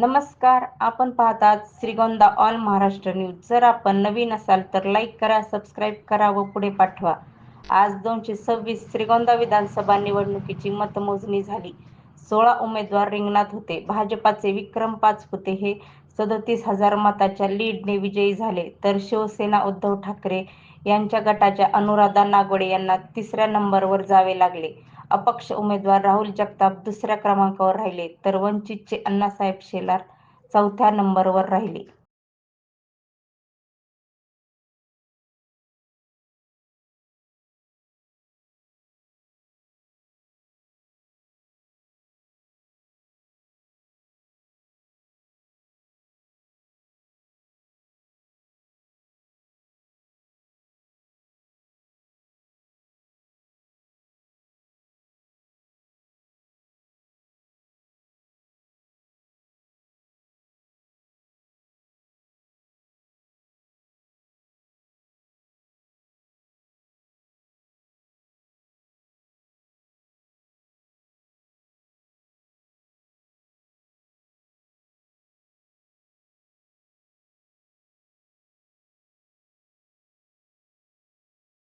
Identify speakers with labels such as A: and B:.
A: नमस्कार आपण पाहतात श्रीगोंदा ऑल महाराष्ट्र न्यूज. जर आपण नवीन असाल तर लाईक करा सबस्क्राईब करा व पुढे पाठवा. आज दोनशे सव्वीस श्रीगोंदा विधानसभा निवडणुकीची मतमोजणी झाली. सोळा उमेदवार रिंगणात होते. भाजपाचे विक्रम पाचपुते हे सदतीस हजार मताच्या लीडने विजयी झाले. तर शिवसेना उद्धव ठाकरे यांच्या गटाच्या अनुराधा नागवडे यांना तिसऱ्या नंबरवर जावे लागले. अपक्ष उमेदवार राहुल जगताप दुसऱ्या क्रमांकावर राहिले तर वंचितचे अण्णासाहेब शेलार चौथ्या नंबरवर राहिले.